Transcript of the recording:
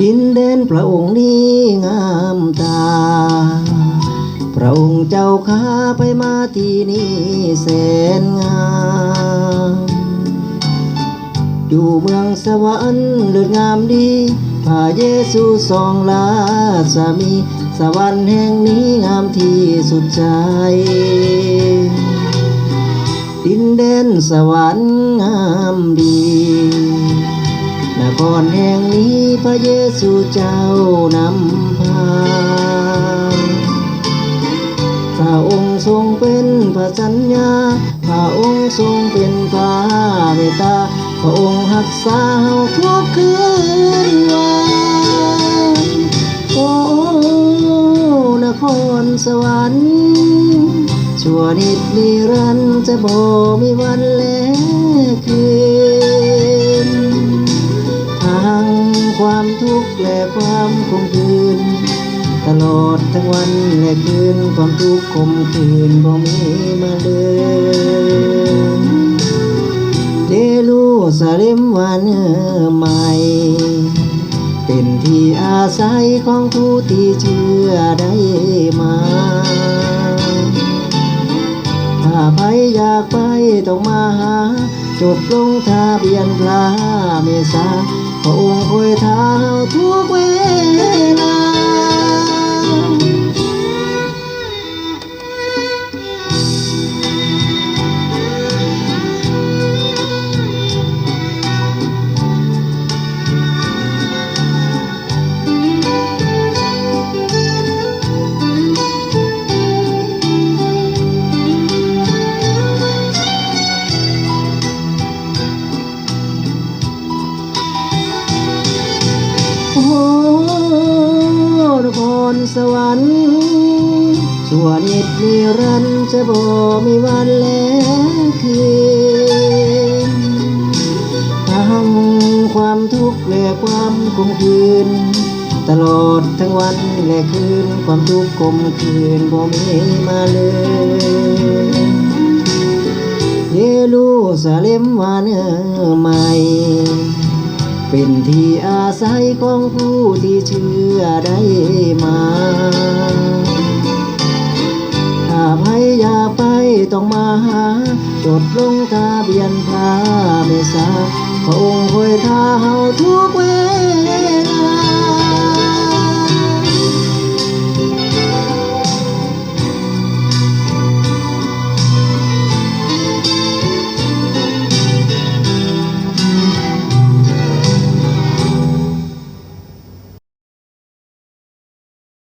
ดินเด่นพระองค์นี้งามตา พระองค์เจ้าข้าไปมาที่นี่แสนงามอยู่เมืองสวรรค์เลือดงามดีพระเยซูทรงลาสามี สวรรค์แห่งนี้งามที่สุดใจ ดินแดนสวรรค์งามดี ครแห่งนี้พระเยซูเจ้านำพา พระองค์ทรงเป็นพระสัญญา พระองค์ทรงเป็นพระเมตตา พระองค์รักษาเฮาทุกคืนวันโอ้นครสวรรค์ชั่วนิดนิรันดร์จะบ่มีวันแลคืน ความทุกข์และความคงคืน ตลอดทั้งวันและคืนความทุกข์คมคืนบ่มีมาเดินเดลูสาเล็มวันใหม่เป็นที่อาศัยของผู้ที่เชื่อได้มาถ้าใครอยากไปต้องมาหาจดลงทะเบียนพระเมษา พระอง สวรรค์ส่วนนิดนิรันจะบ่มีวันแลคืนทั้งความทุกข์และความคมคืน ตลอดทั้งวันและคืน ความทุกข์คมคืนบ่มีมาเลยเยรูซาเล็มวันใหม่เป็นที่อาศัยของผู้ที่เชื่อได้มา มาหาจดลงทะเบียนพระเมษาพระองค์คอยท้าเฮาทุกเว